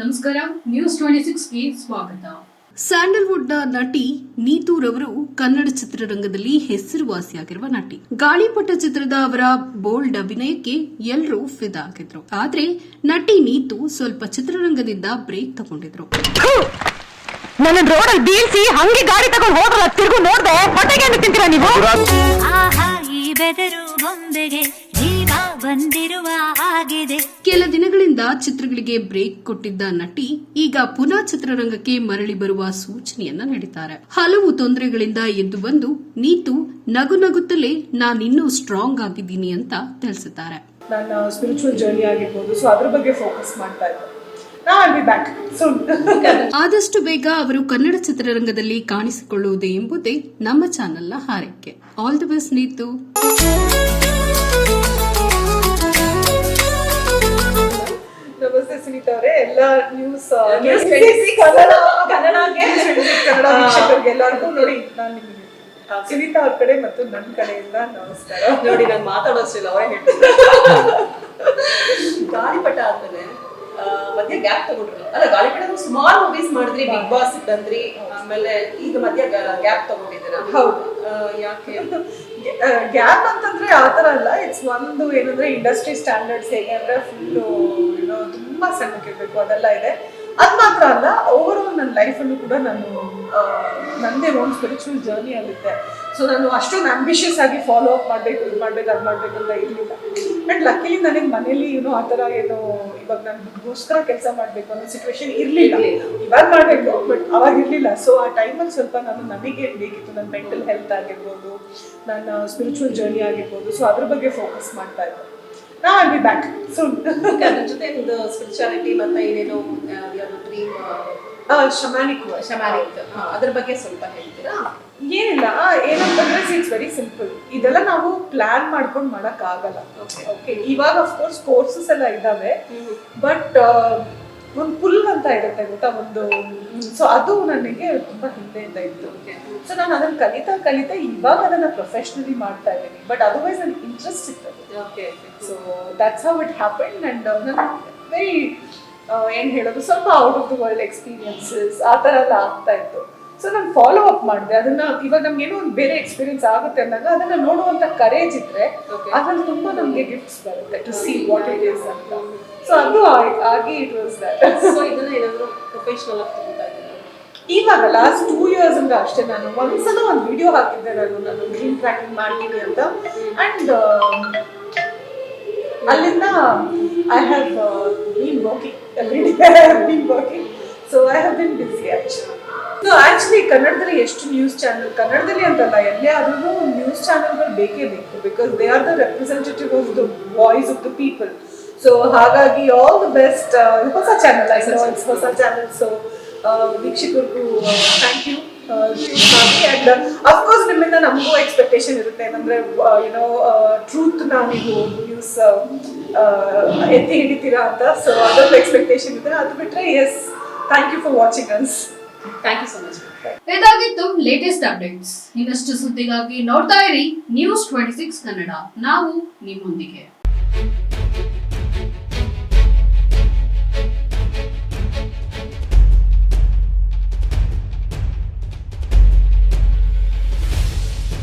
ನಮಸ್ಕಾರ news twenty ಸಿಕ್ಸ್ಗೆ ಸ್ವಾಗತ. ಸ್ಯಾಂಡಲ್ವುಡ್ನ ನಟಿ ನೀತು ರವರು ಕನ್ನಡ ಚಿತ್ರರಂಗದಲ್ಲಿ ಹೆಸರುವಾಸಿಯಾಗಿರುವ ನಟಿ. ಗಾಳಿಪಟ ಚಿತ್ರದ ಅವರ ಬೋಲ್ಡ್ ಅಭಿನಯಕ್ಕೆ ಎಲ್ಲರೂ ಫಿದಾ ಆಗಿದ್ರು. ಆದ್ರೆ ನಟಿ ನೀತು ಸ್ವಲ್ಪ ಚಿತ್ರರಂಗದಿಂದ ಬ್ರೇಕ್ ತಗೊಂಡಿದ್ರು. ನನ್ನ ರೋಡಲ್ಲಿ ಬೀಳ್ಸಿ ಹಂಗೆ ಗಾಡಿ ತಗೊಂಡು ಹೋದ್ರ ತಿರುಗು ನೋಡ್ದೆ ಬಟ್ಟೆಗೆ ತಿಂತೀರಾ ನೀವು? ಆಹಾ ಈ ಬೆದರು ಬೊಂಬೆಗೆ ಜೀವ ಬಂದಿರುವ ಆಗಿದೆ ಕೆಲ ದಿನಗಳಿಂದ ಚಿತ್ರಗಳಿಗೆ ಬ್ರೇಕ್ ಕೊಟ್ಟಿದ್ದ ನಟಿ ಈಗ ಪುನಃ ಚಿತ್ರರಂಗಕ್ಕೆ ಮರಳಿ ಬರುವ ಸೂಚನೆಯನ್ನ ನೀಡಿದ್ದಾರೆ. ಹಲವು ತೊಂದರೆಗಳಿಂದ ಎದ್ದು ಬಂದು ನೀತು ನಗು ನಗುತ್ತಲೇ ನಾನಿನ್ನೂ ಸ್ಟ್ರಾಂಗ್ ಆಗಿದ್ದೀನಿ ಅಂತ ತಿಳಿಸಿದ್ದಾರೆ. ನನ್ನ ಸ್ಪಿರಿಚುವಲ್ ಜರ್ನಿ ಆಗಿರ್ಬೋದು ಸೊ ಅದ್ರ ಬಗ್ಗೆ ಫೋಕಸ್ ಮಾಡ್ತಾ ಇದ್ದೆ ಆದಷ್ಟು ಬೇಗ ಅವರು ಕನ್ನಡ ಚಿತ್ರರಂಗದಲ್ಲಿ ಕಾಣಿಸಿಕೊಳ್ಳುವುದೇ ಎಂಬುದೇ ನಮ್ಮ ಚಾನೆಲ್ನ ಹಾರೈಕೆ. All the best Neetu. Sunitha ಅವರೇ ಎಲ್ಲ ನ್ಯೂಸ್ ನ್ಯೂಸ್ ಕನ್ನಡ ಕನ್ನಡಗೆ ಕನ್ನಡ ವೀಕ್ಷಕರಿಗೆ ಎಲ್ಲರಿಗೂ ನೋಡಿ ನಾನು ನಿಮಗೆ ಸುನೀತಾ ಅವ್ರ ಕಡೆ ಮತ್ತು ನನ್ನ ಕಡೆಯಿಂದ ನಮಸ್ಕಾರ. ನೋಡಿ ನಾನು ಮಾತಾಡೋಷ್ಟಿಲ್ಲ ಅವರೇ ಹೇಳ್ತಾರೆ ಗಾಳಿಪಟ ಮಧ್ಯೆ ಗ್ಯಾಪ್ ತಗೊಂಡ್ರು. ಅಲ್ಲ ಗಾಳಿಪಟ ಸುಮಾರು ಮೂವೀಸ್ ಮಾಡಿದ್ರಿ ಬಿಗ್ ಬಾಸ್ ತಂದ್ರಿ ಆಮೇಲೆ ಈಗ ಮಧ್ಯ ಗ್ಯಾಪ್ ತಗೊಂಡಿದ್ದೀರಾ? ಹೌದು. ಯಾಕೆ? ಗ್ಯಾಪ್ ಅಂತಂದ್ರೆ ಆ ಥರ ಅಲ್ಲ ಇಟ್ಸ್ ಒಂದು ಏನಂದ್ರೆ ಇಂಡಸ್ಟ್ರಿ ಸ್ಟ್ಯಾಂಡರ್ಡ್ಸ್ ಹೇಗೆ ಅಂದ್ರೆ ಫುಲ್ಲು ಏನೋ ತುಂಬಾ ಸಣ್ಣಕ್ಕಿರ್ಬೇಕು ಅದೆಲ್ಲ ಇದೆ. ಅದು ಮಾತ್ರ ಅಲ್ಲ ಓವರ್ ಆಲ್ ನನ್ನ ಲೈಫಲ್ಲೂ ಕೂಡ ನಾನು ಆ, ನಂದೇ ಓನ್ ಸ್ಪಿರಿಚುವಲ್ ಜರ್ನಿ ಆಗುತ್ತೆ. ಸೊ ನಾನು ಅಷ್ಟೊಂದು ಆಂಬಿಷಿಯಸ್ ಆಗಿ ಫಾಲೋ ಅಪ್ ಮಾಡಬೇಕು ಇದು ಮಾಡ್ಬೇಕು ಅದು ಮಾಡ್ಬೇಕು ಅಂತ ಇರಲಿಲ್ಲ. ಬಟ್ ಲಕ್ಕಿಲಿ ನನಗೆ ಮನೇಲಿ ಏನೋ ಆ ಥರ ಏನೋ ಇವಾಗ ನನಗೋಸ್ಕರ ಕೆಲಸ ಮಾಡಬೇಕು ಅನ್ನೋ ಸಿಚುವೇಶನ್ ಇರಲಿಲ್ಲ. ಇವಾಗ ಮಾಡಬೇಕು ಬಟ್ ಅವಾಗ ಇರಲಿಲ್ಲ. ಸೊ ಆ ಟೈಮಲ್ಲಿ ಸ್ವಲ್ಪ ನಾನು ನನಗೆ ಬೇಕಿತ್ತು ನನ್ನ ಮೆಂಟಲ್ ಹೆಲ್ತ್ ಆಗಿರ್ಬೋದು ನನ್ನ ಸ್ಪಿರಿಚುವಲ್ ಜರ್ನಿ ಆಗಿರ್ಬೋದು ಸೊ ಅದ್ರ ಬಗ್ಗೆ ಫೋಕಸ್ ಮಾಡ್ತಾ ಇದ್ದೆ. ನಾ ಐ ಬಿ ಬ್ಯಾಕ್ ಸೊ ಅದ್ರ ಜೊತೆ ಒಂದು ಸ್ಪಿರಿಚುಯಾಲಿಟಿ ಮತ್ತೆ ಏನೇನೋ ಡ್ರೀಮ್ ಶಮಾನಿಕ್ ಶಮಾನಿಕ್ ಅದ್ರ ಬಗ್ಗೆ ಸ್ವಲ್ಪ ಹೇಳ್ತೀರಾ? ಏನಿಲ್ಲ ಏನಂತಂದ್ರೆ ಇಟ್ಸ್ ವೆರಿ ಸಿಂಪಲ್ ಇದೆಲ್ಲ ನಾವು ಪ್ಲಾನ್ ಮಾಡ್ಕೊಂಡು ಮಾಡಕ್ ಆಗಲ್ಲ ಓಕೆ ಇವಾಗ ಅಫ್ಕೋರ್ಸ್ ಕೋರ್ಸಸ್ ಎಲ್ಲ ಇದಾವೆ. ಬಟ್ ಒಂದು ಪುಲ್ ಅಂತ ಇರುತ್ತೆ ಗೊತ್ತಾ? ಒಂದು ಸೊ ಅದು ನನಗೆ ತುಂಬಾ ಹಿಂದೆಯಿಂದ ಇತ್ತು. ಸೊ ನಾನು ಅದನ್ನ ಕಲಿತಾ ಕಲಿತಾ ಇವಾಗ ಅದನ್ನ ಪ್ರೊಫೆಷನಲಿ ಮಾಡ್ತಾ ಇದ್ದೀನಿ. ಬಟ್ ಅದರ್ವೈಸ್ ನನ್ನ ಇಂಟ್ರೆಸ್ಟ್ ಇತ್ತು okay so that's how it happen and ನಾನು ವೆರಿ ಏನು ಹೇಳೋದು? ಸ್ವಲ್ಪ out of the world experiences ಆ ಥರ ಎಲ್ಲ ಆಗ್ತಾ ಇತ್ತು. ಸೊ ನಾನು ಫಾಲೋ ಅಪ್ ಮಾಡಿದೆ. ಅದನ್ನ ಇವಾಗ ನಮ್ಗೆ ಏನೋ ಒಂದು ಬೇರೆ ಎಕ್ಸ್ಪೀರಿಯನ್ಸ್ ಆಗುತ್ತೆ ಅಂದಾಗ ಅದನ್ನ ನೋಡುವಂತ ಕರೇಜ್ ಇದ್ರೆ. ಅದ್ರಲ್ಲಿ ತುಂಬಾ ನಮ್ಗೆ ಗಿಫ್ಟ್ಸ್ ಬರುತ್ತೆ to see what it is ಅಂತ. ಸೊ ಅದು ಆಗಿ ಇಟ್ ವಾಸ್ ದಟ್ ಸೊ ಇದನ್ನ ಏನಾದರೂ ಪ್ರೊಫೆಷನಲ್ ಆಗಿ ಇವಾಗ ಲಾಸ್ಟ್ ಟೂ ಇಯರ್ಸ್ ಇಂದ ಅಷ್ಟೇ ನಾನು ಒಂದ್ಸಲ ಒಂದು ವಿಡಿಯೋ ಹಾಕಿದ್ದೆ ನಾನು ನಾನು ಡ್ರೀಮ್ ಟ್ರ್ಯಾಕಿಂಗ್ ಮಾಡ್ತೀನಿ ಅಂತ. ಅಂಡ್ ಅಲ್ಲಿಂದ I have been working I have been working. So I have been busy, actually. So actually ಕನ್ನಡದಲ್ಲಿ ಎಷ್ಟು ನ್ಯೂಸ್ ಚಾನಲ್ ಕನ್ನಡದಲ್ಲಿ ಅಂತಲ್ಲ, ಎಲ್ಲೇ ಆದ್ರೂ ನ್ಯೂಸ್ ಚಾನಲ್ಗಳು ಬೇಕೇ ಬೇಕು because they are the representative of the voice of the people so ಹಾಗಾಗಿ ಆಲ್ ದ ಬೆಸ್ಟ್ ಹೊಸ ಚಾನಲ್ ಹೊಸ channel so ವೀಕ್ಷಕರಿಗೂ thank you and of course ನಿಮ್ಮಿಂದ ನಮಗೂ ಎಕ್ಸ್ಪೆಕ್ಟೇಷನ್ ಇರುತ್ತೆ. ಏನಂದ್ರೆ ಯುನೋ ಟ್ರೂತ್ನ ನೀವು ನ್ಯೂಸ್ ಎತ್ತಿ ಹಿಡಿತೀರಾ ಅಂತ. ಸೊ ಅದೊಂದು ಎಕ್ಸ್ಪೆಕ್ಟೇಷನ್ ಇದೆ. ಅದು ಬಿಟ್ರೆ yes thank you for watching ಅನ್ಸ್ thank you so much ಇದಾಗಿತ್ತು ಲೇಟೆಸ್ಟ್ ಅಪ್ಡೇಟ್ಸ್ ಇನ್ನಷ್ಟು ಸುದ್ದಿಗಾಗಿ ನೋಡ್ತಾ ಇರಿ ನ್ಯೂಸ್ ಟ್ವೆಂಟಿ ಸಿಕ್ಸ್ ಕನ್ನಡ. ನಾವು ನಿಮ್ಮೊಂದಿಗೆ.